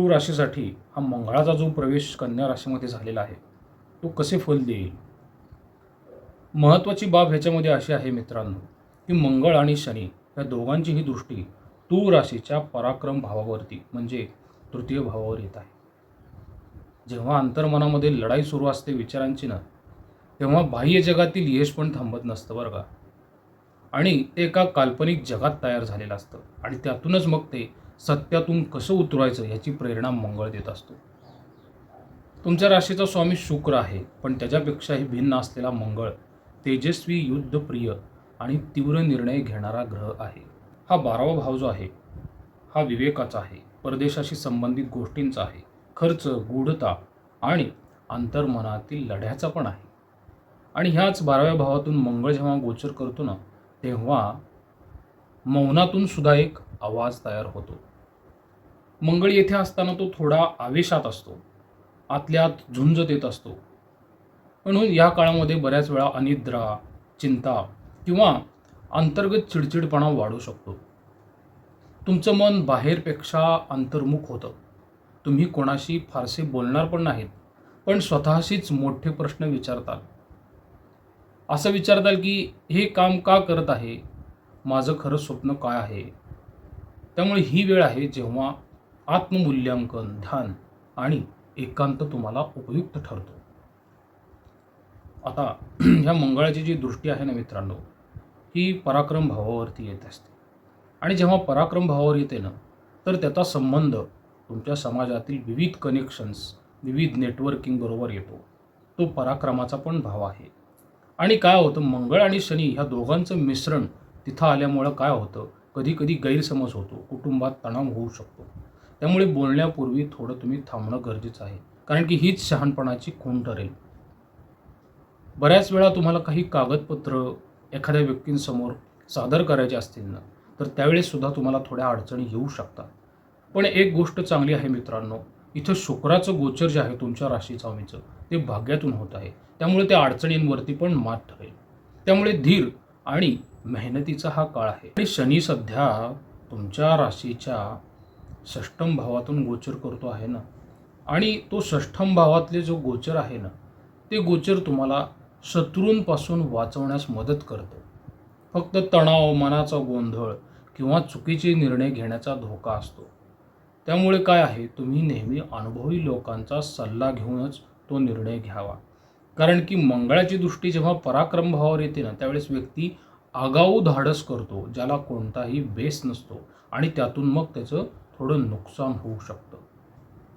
तू राशीसाठी हा मंगळाचा जो प्रवेश कन्या राशीमध्ये झालेला आहे तो कसे फल देईल? महत्त्वाची बाब ह्याच्यामध्ये अशी आहे मित्रांनो की मंगळ आणि शनी या दोघांचीही दृष्टी तू राशीच्या पराक्रम भावावरती म्हणजे तृतीय भावावर येत आहे. जेव्हा अंतर्मनामध्ये लढाई सुरू असते विचारांची ना तेव्हा बाह्य जगातील यश पण थांबत नसतं बरं का? आणि ते एका काल्पनिक जगात तयार झालेलं असतं आणि त्यातूनच मग ते सत्यातून कसं उतरवायचं ह्याची प्रेरणा मंगळ देत असतो. तुमच्या राशीचा स्वामी शुक्र आहे पण त्याच्यापेक्षाही भिन्न असलेला मंगळ तेजस्वी युद्धप्रिय आणि तीव्र निर्णय घेणारा ग्रह आहे. हा बारावा भाव जो आहे हा विवेकाचा आहे परदेशाशी संबंधित गोष्टींचा आहे. खर्च गूढता आणि अंतर्मनातील लढ्याचा पण आहे. आणि ह्याच बाराव्या भावातून मंगळ जेव्हा गोचर करतो ना तेव्हा मौनातून सुद्धा एक आवाज तयार होतो. मंगळ येथे असताना तो थोडा आवेशात असतो. आतल्यात झुंज देत असतो. म्हणून या काळामध्ये बऱ्याच वेळा अनिद्रा चिंता किंवा अंतर्गत चिडचिडपणा वाढू शकतो. तुमचं मन बाहेरपेक्षा अंतर्मुख होतं. तुम्ही कोणाशी फारसे बोलणार पण नाहीत पण स्वतःशीच मोठे प्रश्न विचारताल. असं विचारताल की हे काम का करत आहे? माझं खरं स्वप्न काय आहे? त्यामुळे ही वेळ आहे जेव्हा आत्ममूल्यांकन ध्यान आणि एकांत तुम्हाला उपयुक्त ठरतो. आता ह्या मंगळाची जी दृष्टी आहे ना मित्रांनो ही पराक्रम भावावरती येत असते. आणि जेव्हा पराक्रम भावावर येते ना तर त्याचा संबंध तुमच्या समाजातील विविध कनेक्शन्स विविध नेटवर्किंग बरोबर येतो. तो पराक्रमाचा पण भाव आहे. आणि काय होतं मंगळ आणि शनी ह्या दोघांचं मिश्रण तिथं आल्यामुळं काय होतं कधी कधी गैरसमज होतो कुटुंबात तणाव होऊ शकतो. त्यामुळे बोलण्यापूर्वी थोडं तुम्ही थांबणं गरजेचं आहे. कारण की हीच शहाणपणाची खूण ठरेल. बऱ्याच वेळा तुम्हाला काही कागदपत्र एखाद्या व्यक्तींसमोर सादर करायचे असतील ना तर त्यावेळेससुद्धा तुम्हाला थोड्या अडचणी येऊ शकतात. पण एक गोष्ट चांगली आहे मित्रांनो इथं शुक्राचं गोचर जे आहे तुमच्या राशी स्वामीचं ते भाग्यातून होत आहे. त्यामुळे त्या अडचणींवरती पण मात ठरेल. त्यामुळे धीर आणि मेहनतीचा हा काळ आहे. आणि शनी सध्या तुमच्या राशीच्या षष्ठम भावातून गोचर करतो आहे ना? आणि तो षष्ठम भावातले जो गोचर आहे ना ते गोचर तुम्हाला शत्रूंपासून वाचवण्यास मदत करतं. फक्त तणाव मनाचा गोंधळ किंवा चुकीचे निर्णय घेण्याचा धोका असतो. त्यामुळे काय आहे तुम्ही नेहमी अनुभवी लोकांचा सल्ला घेऊनच तो निर्णय घ्यावा. कारण की मंगळाची दृष्टी जेव्हा पराक्रम भावावर येते ना त्यावेळेस व्यक्ती आगाऊ धाडस करतो ज्याला कोणताही बेस नसतो आणि त्यातून मग त्याचं थोडं नुकसान होऊ शकतं.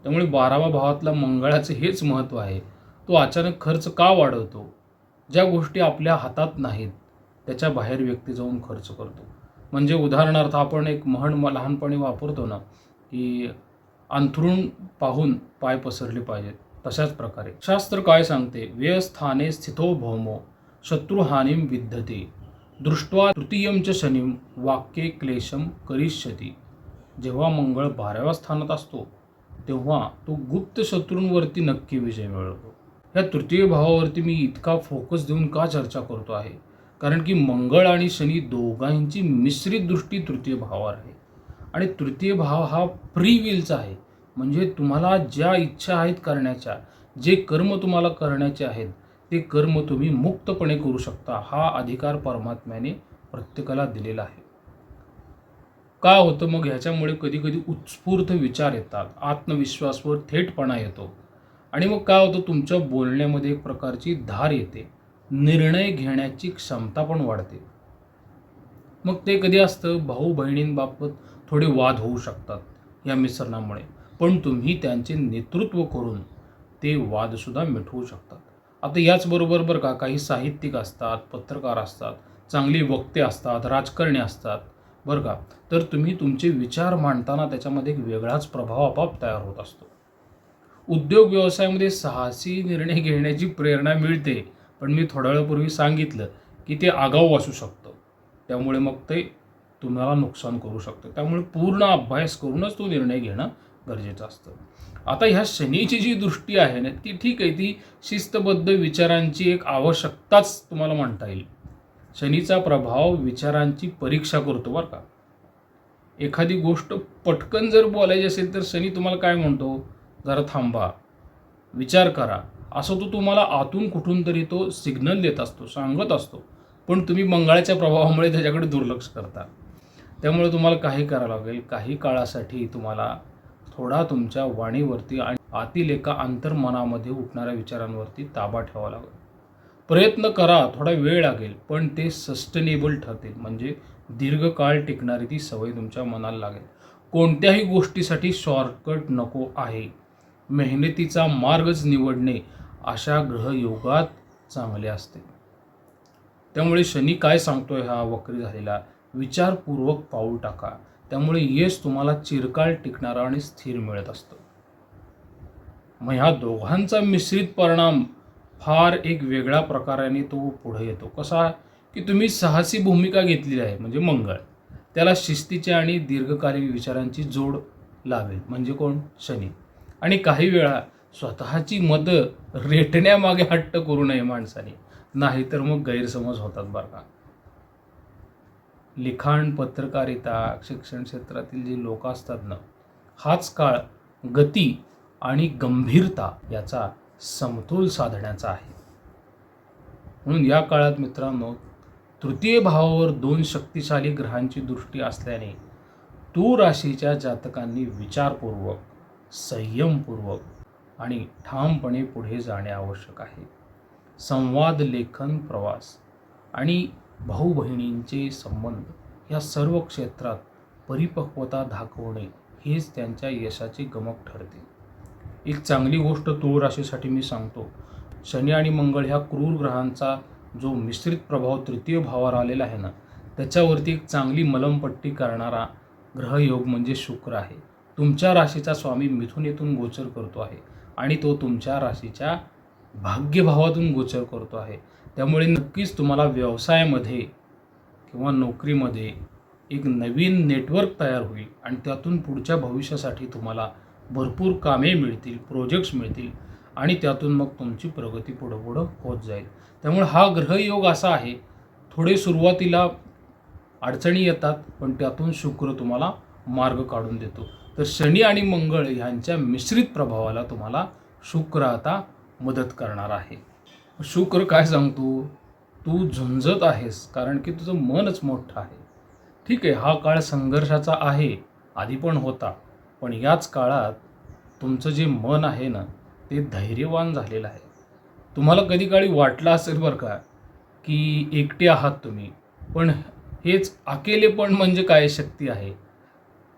त्यामुळे बारावा भावातला मंगळाचं हेच महत्त्व आहे. तो अचानक खर्च का वाढवतो? ज्या गोष्टी आपल्या हातात नाहीत त्याच्या बाहेर व्यक्ती जाऊन खर्च करतो. म्हणजे उदाहरणार्थ आपण एक म्हण म- लहानपणी वापरतो ना की अंथरूण पाहून पाय पसरले पाहिजेत तशाच प्रकारे. शास्त्र काय सांगते? व्यस्थाने स्थितो भौमो शत्रुहानीम विद्धते. दृष्ट्वा तृतीयम च शनिम वाक्ये क्लेशम करिष्यती. जेव्हा मंगळ बाराव्या स्थानात असतो तेव्हा तो गुप्त शत्रूंवरती नक्की विजय मिळवतो. या तृतीय भावावरती मी इतका फोकस देऊन का चर्चा करतो आहे? कारण की मंगळ आणि शनी दोघांची मिश्रित दृष्टी तृतीय भावावर आहे. आणि तृतीय भाव हा फ्री विलचा आहे. म्हणजे तुम्हाला ज्या इच्छा आहेत करण्याच्या जे कर्म तुम्हाला करण्याचे आहेत ते कर्म तुम्ही मुक्तपणे करू शकता हा अधिकार परमात्म्याने प्रत्येकाला दिलेला आहे. का होतं? मग ह्याच्यामुळे कधी कधी उत्स्फूर्त विचार येतात. आत्मविश्वासवर थेटपणा येतो. आणि मग काय होतं? तुमच्या बोलण्यामध्ये एक प्रकारची धार येते. निर्णय घेण्याची क्षमता पण वाढते. मग ते कधी असतं? भाऊ बहिणींबाबत थोडे वाद होऊ शकतात या मिसरणामुळे पण तुम्ही त्यांचे नेतृत्व करून ते वादसुद्धा मिटवू शकतात. आता याचबरोबर बरं का काही साहित्यिक असतात पत्रकार असतात चांगली वक्ते असतात राजकारणी असतात. बरं का? तर तुम्ही तुमचे विचार मांडताना त्याच्यामध्ये एक वेगळाच प्रभाव आपोआप तयार होत असतो. उद्योग व्यवसायामध्ये साहसी निर्णय घेण्याची प्रेरणा मिळते. पण मी थोड्या वेळापूर्वी सांगितलं की ते आगाऊ असू शकतं. त्यामुळे मग ते तुम्हाला नुकसान करू शकतं. त्यामुळे पूर्ण अभ्यास करूनच तो निर्णय घेणं गरजेचं असतं. आता ह्या शनीची जी दृष्टी आहे ना ती ठीक आहे. ती शिस्तबद्ध विचारांची एक आवश्यकताच तुम्हाला म्हणता येईल. शनीचा प्रभाव विचारांची परीक्षा करतो बरं का. एखादी गोष्ट पटकन जर बोलायची असेल तर शनी तुम्हाला काय म्हणतो? जरा थांबा. विचार करा. असं तो तुम्हाला आतून कुठून तरी तो सिग्नल देत असतो सांगत असतो. पण तुम्ही मंगळाच्या प्रभावामुळे त्याच्याकडे दुर्लक्ष करता. त्यामुळे तुम्हाला काही करावं लागेल. काही काळासाठी तुम्हाला थोडा तुमच्या वाणीवरती आणि आतील एका अंतर्मनामध्ये उठणाऱ्या विचारांवरती ताबा ठेवावा लागेल. प्रयत्न करा थोडा वेळ लागेल पण ते सस्टेनेबल ठरतील. म्हणजे दीर्घकाळ टिकणारी ती सवय तुमच्या मनाला लागेल. कोणत्याही गोष्टीसाठी शॉर्टकट नको आहे. मेहनतीचा मार्गच निवडणे अशा ग्रहयोगात चांगले असते. त्यामुळे शनी काय सांगतोय हा वक्री झालेला? विचारपूर्वक पाऊल टाका. त्यामुळे यश तुम्हाला चिरकाळ टिकणारा आणि स्थिर मिळत असतं. मग ह्या दोघांचा मिश्रित परिणाम फार एक वेगळ्या प्रकाराने तो पुढे येतो. कसा की तुम्ही साहसी भूमिका घेतलेली आहे म्हणजे मंगळ. त्याला शिस्तीच्या आणि दीर्घकालीन विचारांची जोड लावेल म्हणजे कोण? शनी. आणि काही वेळा स्वतःची मतं रेटण्यामागे हट्ट करू नये माणसाने नाहीतर मग गैरसमज होतात बरं का. लिखाण पत्रकारिता शिक्षण क्षेत्रातील जे लोक असतात ना हाच काळ गती आणि गंभीरता याचा समतोल साधण्याचा आहे. म्हणून या काळात मित्रांनो तृतीय भावावर दोन शक्तिशाली ग्रहांची दृष्टी असल्याने तू राशीच्या जातकांनी विचारपूर्वक संयमपूर्वक आणि ठामपणे पुढे जाणे आवश्यक आहे. संवाद लेखन प्रवास आणि भाऊ बहिणींचे संबंध या सर्व क्षेत्रात परिपक्वता दाखवणे हेच त्यांच्या यशाचे गमक ठरते. एक चांगली गोष्ट तुळ राशीसाठी मी सांगतो. शनी आणि मंगळ ह्या क्रूर ग्रहांचा जो मिश्रित प्रभाव तृतीय भावावर आलेला आहे ना त्याच्यावरती एक चांगली मलमपट्टी करणारा ग्रहयोग म्हणजे शुक्र आहे. तुमच्या राशीचा स्वामी मिथून येथून गोचर करतो आहे आणि तो तुमच्या राशीच्या भाग्यभावातून गोचर करतो आहे. त्यामुळे नक्कीच तुम्हाला व्यवसायामध्ये किंवा नोकरीमध्ये एक नवीन नेटवर्क तयार होईल आणि त्यातून पुढच्या भविष्यासाठी तुम्हाला भरपूर कामे मिळतील प्रोजेक्ट्स मिळतील आणि त्यातून मग तुमची प्रगती पुढं पुढं होत जाईल. त्यामुळे हा ग्रहयोग असा आहे थोडे सुरुवातीला अडचणी येतात पण त्यातून शुक्र तुम्हाला मार्ग काढून देतो. तर शनी आणि मंगळ ह्यांच्या मिश्रित प्रभावाला तुम्हाला शुक्र आता मदत करणार आहे. शुक्र काय सांगतो? तू झुंजत आहेस कारण की तुझं मनच मोठं आहे. ठीक आहे हा काळ संघर्षाचा आहे आधी पण होता. पण याच काळात तुमचं जे मन आहे ना ते धैर्यवान झालेलं आहे. तुम्हाला कधी काळी वाटलं असेल बरं का की एकटे आहात तुम्ही पण हेच अकेलेपण म्हणजे काय शक्ती आहे?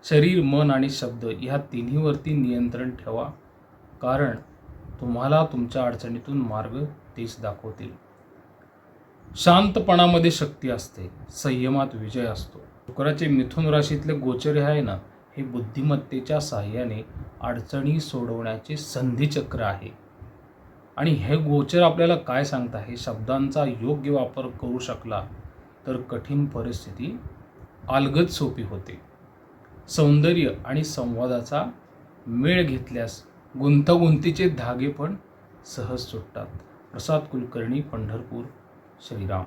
शरीर मन आणि शब्द ह्या तिन्हीवरती नियंत्रण ठेवा कारण तुम्हाला तुमच्या अडचणीतून मार्ग तेच दाखवतील. शांतपणामध्ये शक्ती असते संयमात विजय असतो. शुक्राचे मिथुन राशीतले गोचर हे आहे ना हे बुद्धिमत्तेच्या साहाय्याने अडचणी सोडवण्याचे संधीचक्र आहे. आणि हे गोचर आपल्याला काय सांगता? हे शब्दांचा योग्य वापर करू शकला तर कठीण परिस्थिती अलगद सोपी होते. सौंदर्य आणि संवादाचा मेळ घेतल्यास गुंतागुंतीचे धागे पण सहज सुटतात. प्रसाद कुलकर्णी पंढरपूर श्रीराम.